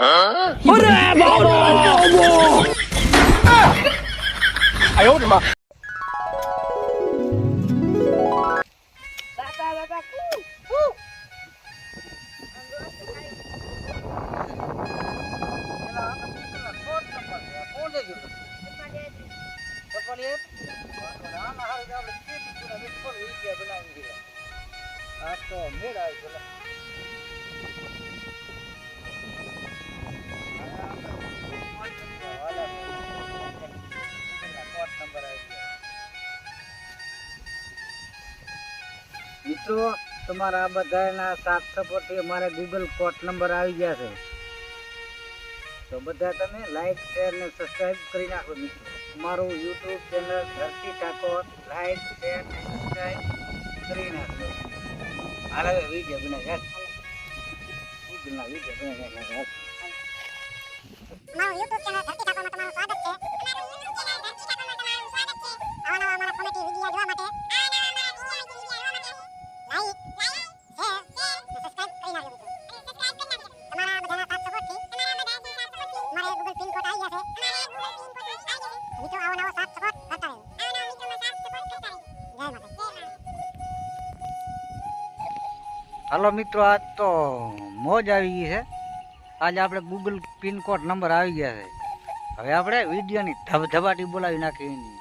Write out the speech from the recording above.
ほらもうもうもうあよるあと、目が開いてない。મિત્રો, તમારા બધાના સાત સપોર્ટથી અમારે ગૂગલ કોટ નંબર આવી ગયા છે. તો બધા તમે લાઈક શેર ને સબસ્ક્રાઈબ કરી નાખો મિત્રો. અમારું YouTube channel Dharti Thakor like share ને સબસ્ક્રાઈબ કરી નાખો. હાલ હવે વીડિયો બનાવી ગૂગલના વીડિયો બનાવી નાખો અમારું YouTube ચેનલ પિન કોડ આવી જશે. અમારે પિન કોડ આવી જશે મિત્રો, આવો નવો સાથ સપોર્ટ કરતા રહેજો આવો નવો મિત્રો સાથ સપોર્ટ કરતા રહેજો જય માતા હાલો મિત્રો, આજ તો મોજ આવી ગઈ છે. આજે આપણે ગૂગલ પિનકોડ નંબર આવી ગયા છે. હવે આપણે વિડીયોની ધબધબાટી બોલાવી નાખી એની.